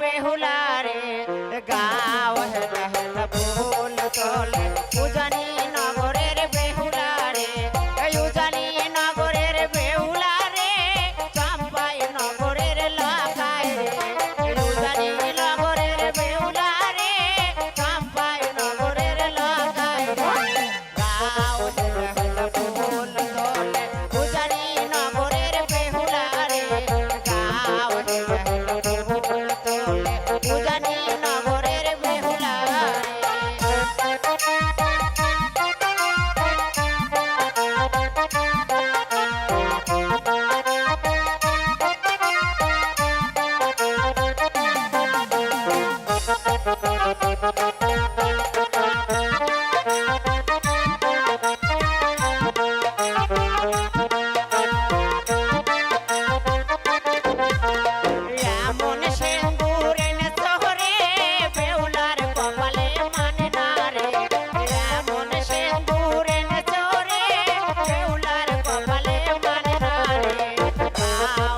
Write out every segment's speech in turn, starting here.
बेहुला रे गाँव है लहल फूल तोले पूजन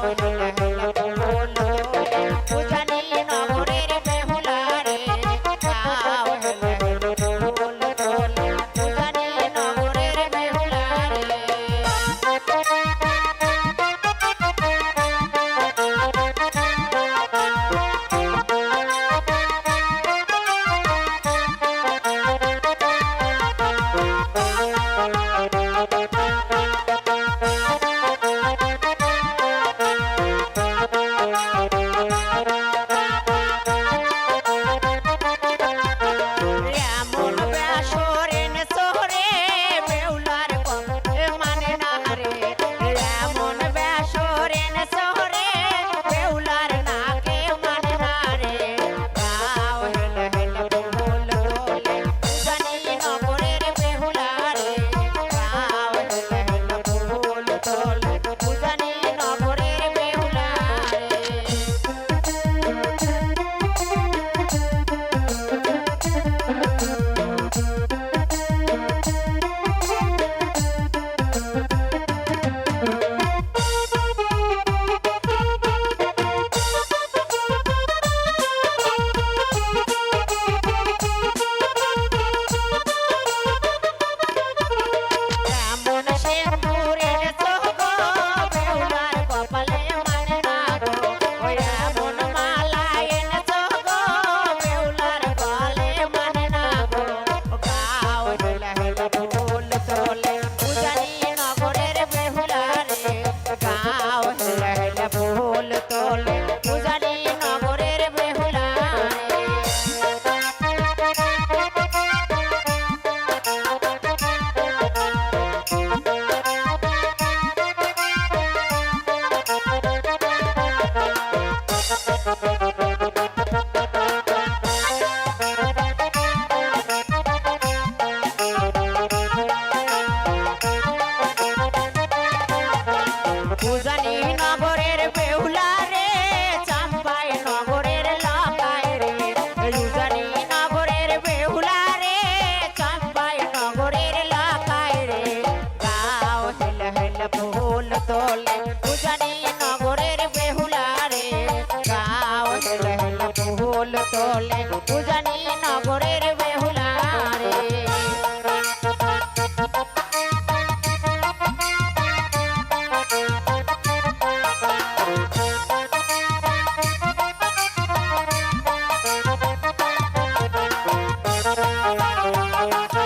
Thank you. চলে পূজানি নগরের বেহুলারে Thank